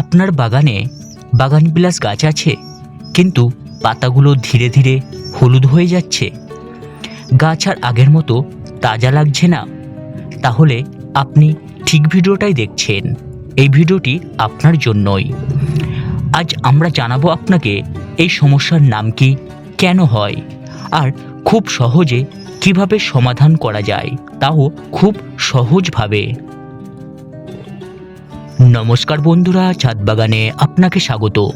আপনার বাগানে বাগানবিলাস গাছ আছে, কিন্তু পাতাগুলো ধীরে ধীরে হলুদ হয়ে যাচ্ছে। গাছ আর আগের মতো তাজা লাগছে না। তাহলে আপনি ঠিক ভিডিওটাই দেখছেন। এই ভিডিওটি আপনার জন্যই। আজ আমরা জানাব আপনাকে এই সমস্যার নাম কি, কেন হয়, আর খুব সহজে কীভাবে সমাধান করা যায়, তাও খুব সহজভাবে। নমস্কার বন্ধুরা, ছাদ বাগানে আপনাকে স্বাগত।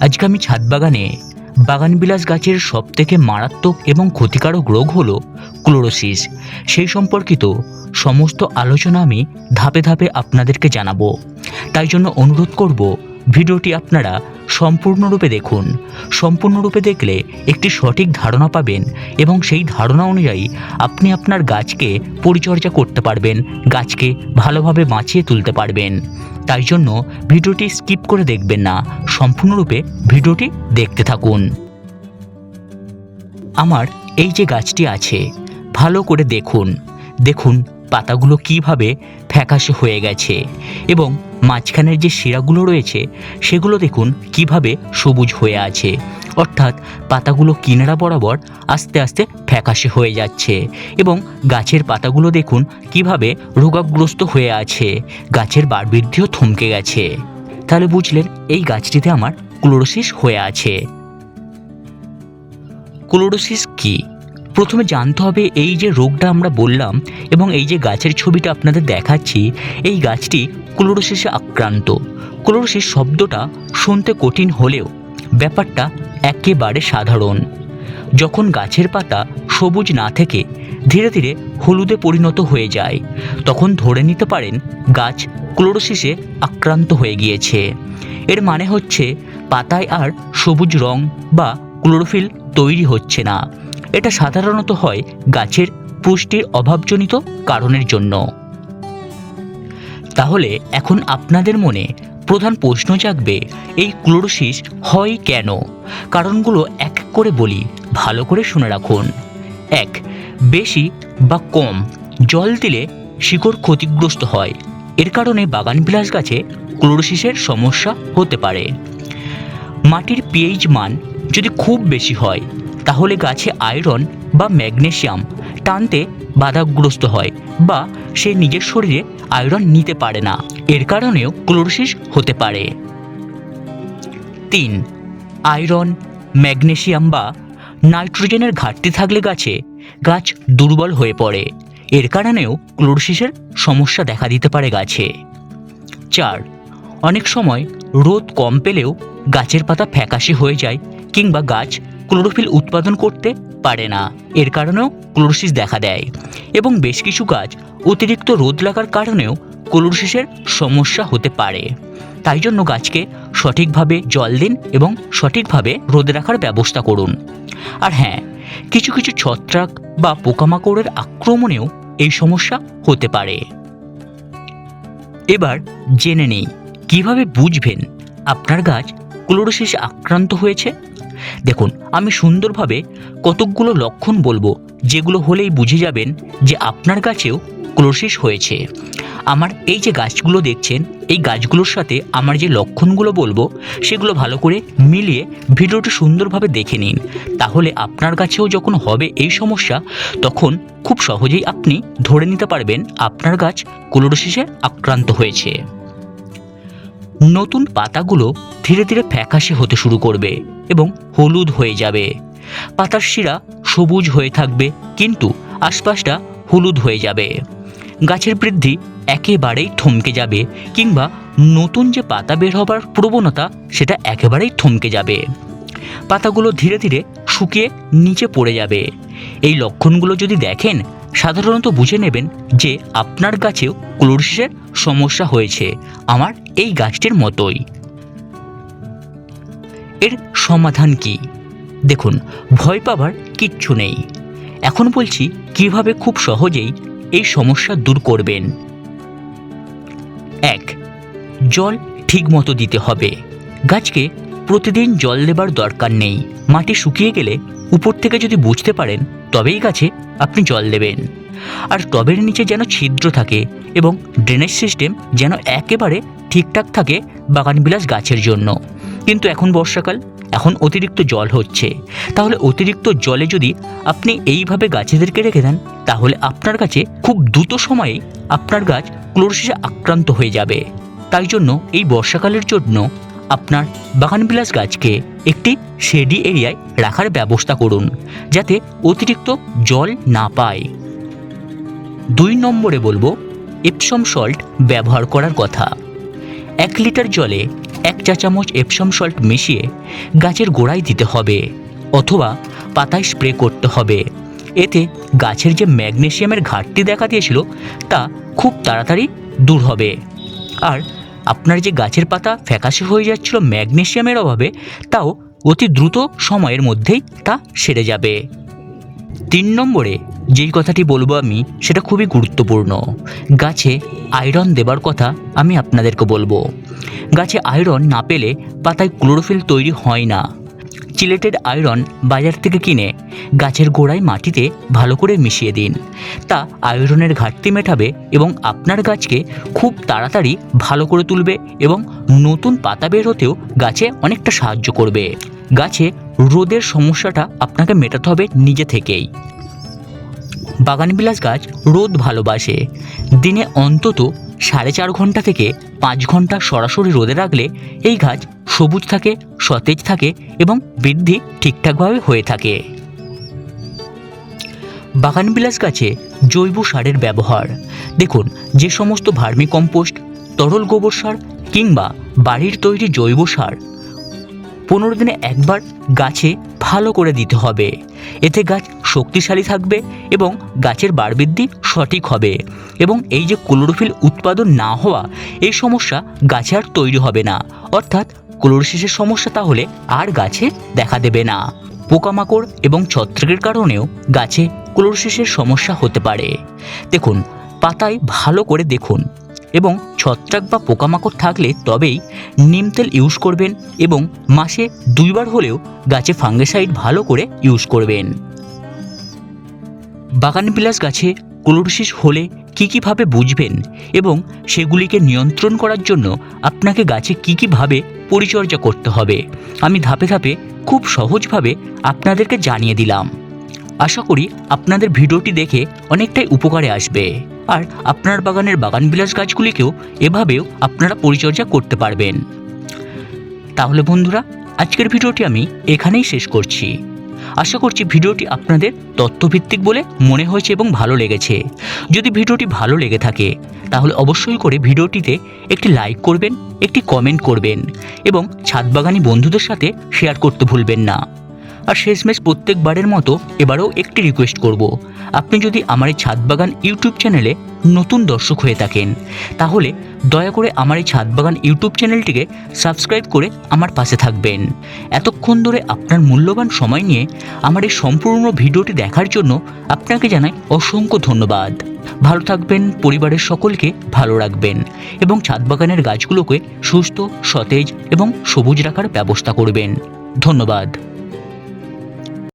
আজকে আমি ছাদ বাগানে বাগানবিলাস গাছের সবথেকে মারাত্মক এবং ক্ষতিকারক রোগ হল ক্লোরোসিস। সেই সম্পর্কিত সমস্ত আলোচনা আমি ধাপে ধাপে আপনাদেরকে জানাব। তাই জন্য অনুরোধ করব ভিডিওটি আপনারা সম্পূর্ণরূপে দেখুন। সম্পূর্ণরূপে দেখলে একটি সঠিক ধারণা পাবেন এবং সেই ধারণা অনুযায়ী আপনি আপনার গাছকে পরিচর্যা করতে পারবেন, গাছকে ভালোভাবে বাঁচিয়ে তুলতে পারবেন। তাই জন্য ভিডিওটি স্কিপ করে দেখবেন না, সম্পূর্ণরূপে ভিডিওটি দেখতে থাকুন। আমার এই যে গাছটি আছে, ভালো করে দেখুন। দেখুন পাতাগুলো কীভাবে ফ্যাকাশে হয়ে গেছে এবং মাঝখানের যে শিরাগুলো রয়েছে, সেগুলো দেখুন কীভাবে সবুজ হয়ে আছে। অর্থাৎ পাতাগুলো কিনারা বরাবর আস্তে আস্তে ফ্যাকাশে হয়ে যাচ্ছে এবং গাছের পাতাগুলো দেখুন কীভাবে রোগাগ্রস্ত হয়ে আছে। গাছের বার বৃদ্ধিও থমকে গেছে। তাহলে বুঝলেন এই গাছটিতে আমার ক্লোরোসিস হয়ে আছে। ক্লোরোসিস কি? প্রথমে জানতে হবে এই যে রোগটা আমরা বললাম এবং এই যে গাছের ছবিটা আপনাদের দেখাচ্ছি, এই গাছটি ক্লোরোসিসে আক্রান্ত। ক্লোরোসিস শব্দটা শুনতে কঠিন হলেও ব্যাপারটা একেবারে সাধারণ। যখন গাছের পাতা সবুজ না থেকে ধীরে ধীরে হলুদে পরিণত হয়ে যায়, তখন ধরে নিতে পারেন গাছ ক্লোরোসিসে আক্রান্ত হয়ে গিয়েছে। এর মানে হচ্ছে পাতায় আর সবুজ রং বা ক্লোরোফিল তৈরি হচ্ছে না। এটা সাধারণত হয় গাছের পুষ্টির অভাবজনিত কারণের জন্য। তাহলে এখন আপনাদের মনে প্রধান প্রশ্ন জাগবে, এই ক্লোরোসিস হয় কেন? কারণগুলো এক করে বলি, ভালো করে শুনে রাখুন। এক, বেশি বা কম, জল দিলে শিকড় ক্ষতিগ্রস্ত হয়। এর কারণে বাগানবিলাস গাছে ক্লোরোসিসের সমস্যা হতে পারে। মাটির পিএইচ মান যদি খুব বেশি হয় তাহলে গাছে আয়রন বা ম্যাগনেশিয়াম টানতে বাধাগ্রস্ত হয় বা সে নিজের শরীরে আয়রন নিতে পারে না। এর কারণেও ক্লোরোসিস হতে পারে। তিন, আয়রন, ম্যাগনেশিয়াম বা নাইট্রোজেনের ঘাটতি থাকলে গাছে গাছ দুর্বল হয়ে পড়ে। এর কারণেও ক্লোরোসিসের সমস্যা দেখা দিতে পারে গাছে। চার, অনেক সময় রোদ কম পেলেও গাছের পাতা ফ্যাকাশে হয়ে যায় কিংবা গাছ ক্লোরোফিল উৎপাদন করতে পারে না। এর কারণেও ক্লোরোসিস দেখা দেয়। এবং বেশ কিছু গাছ অতিরিক্ত রোদ লাগার কারণেও ক্লোরোসিসের সমস্যা হতে পারে। তাই জন্য গাছকে সঠিকভাবে জল দিন এবং সঠিকভাবে রোদে রাখার ব্যবস্থা করুন। আর হ্যাঁ কিছু কিছু ছত্রাক বা পোকামাকড়ের আক্রমণেও এই সমস্যা হতে পারে। এবার জেনে নেই, কীভাবে বুঝবেন আপনার গাছ ক্লোরোসিসে আক্রান্ত হয়েছে? দেখুন, আমি সুন্দরভাবে কতকগুলো লক্ষণ বলব, যেগুলো হলেই বুঝে যাবেন যে আপনার গাছেও ক্লোসিস হয়েছে। আমার এই যে গাছগুলো দেখছেন, এই গাছগুলোর সাথে আমার যে লক্ষণগুলো বলব, সেগুলো ভালো করে মিলিয়ে ভিডিওটি সুন্দরভাবে দেখে নিন। তাহলে আপনার কাছেও যখন হবে এই সমস্যা, তখন খুব সহজেই আপনি ধরে নিতে পারবেন আপনার গাছ ক্লোরোসিসে আক্রান্ত হয়েছে। নতুন পাতাগুলো ধীরে ধীরে ফ্যাকাশে হতে শুরু করবে। এবং হলুদ হয়ে যাবে। পাতার শিরা সবুজ হয়ে থাকবে, কিন্তু আশপাশটা হলুদ হয়ে যাবে। গাছের বৃদ্ধি একেবারেই থমকে যাবে, কিংবা নতুন যে পাতা বের হবার প্রবণতা, সেটা একেবারেই থমকে যাবে। পাতাগুলো ধীরে ধীরে শুকিয়ে নিচে পড়ে যাবে। এই লক্ষণগুলো যদি দেখেন, সাধারণত বুঝে নেবেন যে আপনার গাছেও ক্লোরোসিসের সমস্যা হয়েছে। আমার এই গাছটির মতোই। এর সমাধান কি? দেখুন, ভয় পাবার কিচ্ছু নেই। এখন বলছি, কীভাবে খুব সহজেই এই সমস্যা দূর করবেন? এক, জল ঠিক মতো দিতে হবে। গাছকে প্রতিদিন জল দেবার দরকার নেই। মাটি শুকিয়ে গেলে উপর থেকে যদি বুঝতে পারেন, তবেই গাছে আপনি জল দেবেন। আর টবের নিচে যেন ছিদ্র থাকে এবং ড্রেনেজ সিস্টেম যেন একেবারে ঠিকঠাক থাকে বাগানবিলাস গাছের জন্য। কিন্তু এখন বর্ষাকাল, এখন অতিরিক্ত জল হচ্ছে। তাহলে অতিরিক্ত জলে যদি আপনি এইভাবে গাছেদেরকে রেখে দেন, তাহলে আপনার কাছে খুব দ্রুত সময়ে আপনার গাছ ক্লোরোসিসে আক্রান্ত হয়ে যাবে। তাই জন্য এই বর্ষাকালের জন্য আপনার বাগানবিলাস গাছকে একটি শেডি এরিয়ায় রাখার ব্যবস্থা করুন, যাতে অতিরিক্ত জল না পায়। দুই নম্বরে বলব এপসম সল্ট ব্যবহার করার কথা। এক লিটার জলে এক চা চামচ এপসম সল্ট মিশিয়ে গাছের গোড়ায় দিতে হবে, অথবা পাতায় স্প্রে করতে হবে। এতে গাছের যে ম্যাগনেসিয়ামের ঘাটতি দেখা দিয়েছিল, তা খুব তাড়াতাড়ি দূর হবে। আর আপনার যে গাছের পাতা ফ্যাকাশে হয়ে যাচ্ছিল ম্যাগনেসিয়ামের অভাবে, তাও অতি দ্রুত সময়ের মধ্যেই তা সেরে যাবে। তিন নম্বরে যেই কথাটি বলব আমি, সেটা খুবই গুরুত্বপূর্ণ। গাছে আয়রন দেবার কথা আমি আপনাদেরকে বলব। গাছে আয়রন না পেলে পাতায় ক্লোরোফিল তৈরি হয় না। চিলেটেড আয়রন বাজার থেকে কিনে গাছের গোড়ায় মাটিতে ভালো করে মিশিয়ে দিন। তা আয়রনের ঘাটতি মেটাবে এবং আপনার গাছকে খুব তাড়াতাড়ি ভালো করে তুলবে এবং নতুন পাতা বের হতেও গাছে অনেকটা সাহায্য করবে। গাছে রোদের সমস্যাটা আপনাকে মেটাতে হবে নিজে থেকেই। বাগানবিলাস গাছ রোদ ভালোবাসে। দিনে অন্তত সাড়ে চার ঘণ্টা থেকে পাঁচ ঘণ্টা সরাসরি রোদে রাখলে এই গাছ সবুজ থাকে, সতেজ থাকে এবং বৃদ্ধি ঠিকঠাকভাবে হয়ে থাকে। বাগানবিলাস গাছে জৈব সারের ব্যবহার। দেখুন, যে সমস্ত ভার্মি কম্পোস্ট, তরল গোবর সার কিংবা বাড়ির তৈরি জৈব সার পনেরো দিনে একবার গাছে ভালো করে দিতে হবে। এতে গাছ শক্তিশালী থাকবে এবং গাছের বাড়বৃদ্ধি সঠিক হবে এবং এই যে ক্লোরোফিল উৎপাদন না হওয়া, এই সমস্যা গাছে আর তৈরি হবে না। অর্থাৎ ক্লোরোসিসের সমস্যা তাহলে আর গাছে দেখা দেবে না। পোকামাকড় এবং ছত্রাকের কারণেও গাছে ক্লোরোসিসের সমস্যা হতে পারে। দেখুন, পাতায় ভালো করে দেখুন। এবং ছত্রাক বা পোকামাকড় থাকলে তবেই নিম তেল ইউজ করবেন এবং মাসে দুইবার হলেও গাছে ফাঙ্গিসাইড ভালো করে ইউজ করবেন। বাগানবিলাস গাছে ক্লোরোসিস হলে কী কীভাবে বুঝবেন এবং সেগুলিকে নিয়ন্ত্রণ করার জন্য আপনাকে গাছে কী কীভাবে পরিচর্যা করতে হবে, আমি ধাপে ধাপে খুব সহজভাবে আপনাদেরকে জানিয়ে দিলাম। আশা করি আপনাদের ভিডিওটি দেখে অনেকটাই উপকারে আসবে। আর আপনার বাগানের বাগানবিলাস গাছগুলিকেও এভাবেও আপনারা পরিচর্যা করতে পারবেন। তাহলে বন্ধুরা, আজকের ভিডিওটি আমি এখানেই শেষ করছি। আশা করছি ভিডিওটি আপনাদের তথ্যভিত্তিক বলে মনে হয়েছে এবং ভালো লেগেছে। যদি ভিডিওটি ভালো লেগে থাকে, তাহলে অবশ্যই করে ভিডিওটিতে একটি লাইক করবেন, একটি কমেন্ট করবেন এবং ছাদবাগানি বন্ধুদের সাথে শেয়ার করতে ভুলবেন না। আর শেষমেশ প্রত্যেকবারের মতো এবারেও একটি রিকোয়েস্ট করব। আপনি যদি আমার এই ছাদ বাগান ইউটিউব চ্যানেলে নতুন দর্শক হয়ে থাকেন, তাহলে দয়া করে আমার এই ছাদ বাগান ইউটিউব চ্যানেলটিকে সাবস্ক্রাইব করে আমার পাশে থাকবেন। এতক্ষণ ধরে আপনার মূল্যবান সময় নিয়ে আমার এই সম্পূর্ণ ভিডিওটি দেখার জন্য আপনাকে জানাই অসংখ্য ধন্যবাদ। ভালো থাকবেন, পরিবারের সকলকে ভালো রাখবেন এবং ছাদ বাগানের গাছগুলোকে সুস্থ, সতেজ এবং সবুজ রাখার ব্যবস্থা করবেন। ধন্যবাদ।